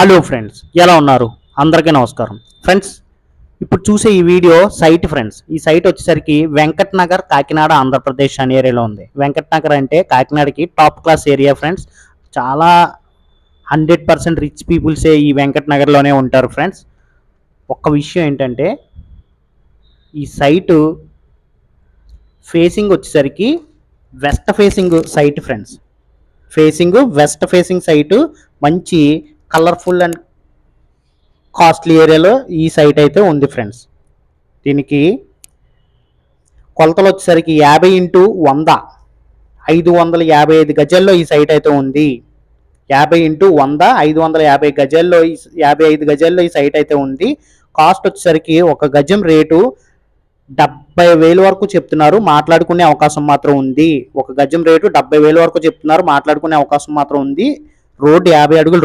Hello friends ఎలా ఉన్నారు? అందరికీ నమస్కారం. ఫ్రెండ్స్ ఇప్పుడు చూసే ఈ వీడియో సైట్ ఫ్రెండ్స్ ఈ సైట్ వచ్చేసరికి వెంకట్ నగర్ కాకినాడ ఆంధ్రప్రదేశ్ అనే ఏరియాలో ఉంది. వెంకట్ నగర్ అంటే కాకినాడకి టాప్ క్లాస్ ఏరియా ఫ్రెండ్స్ చాలా హండ్రెడ్ పర్సెంట్ రిచ్ పీపుల్సే ఈ వెంకట్ నగర్లోనే ఉంటారు ఫ్రెండ్స్ ఒక్క విషయం ఏంటంటే ఈ సైటు ఫేసింగ్ వచ్చేసరికి west facing site friends facing west facing site మంచి కలర్ఫుల్ అండ్ కాస్ట్లీ ఏరియాలో ఈ సైట్ అయితే ఉంది ఫ్రెండ్స్. దీనికి కొలతలు వచ్చేసరికి యాభై ఇంటూ వంద ఐదు వందల యాభై ఐదు గజాల్లో ఈ సైట్ అయితే ఉంది. యాభై ఇంటూ వంద ఐదు వందల యాభై గజాల్లో యాభై ఐదు గజాల్లో ఈ సైట్ అయితే ఉంది. కాస్ట్ వచ్చేసరికి ఒక గజం రేటు డెబ్బై వేలు వరకు చెప్తున్నారు. మాట్లాడుకునే అవకాశం మాత్రం ఉంది. ఒక గజం రేటు డెబ్బై వేలు వరకు చెప్తున్నారు. మాట్లాడుకునే అవకాశం మాత్రం ఉంది. రోడ్డు యాభై అడుగులు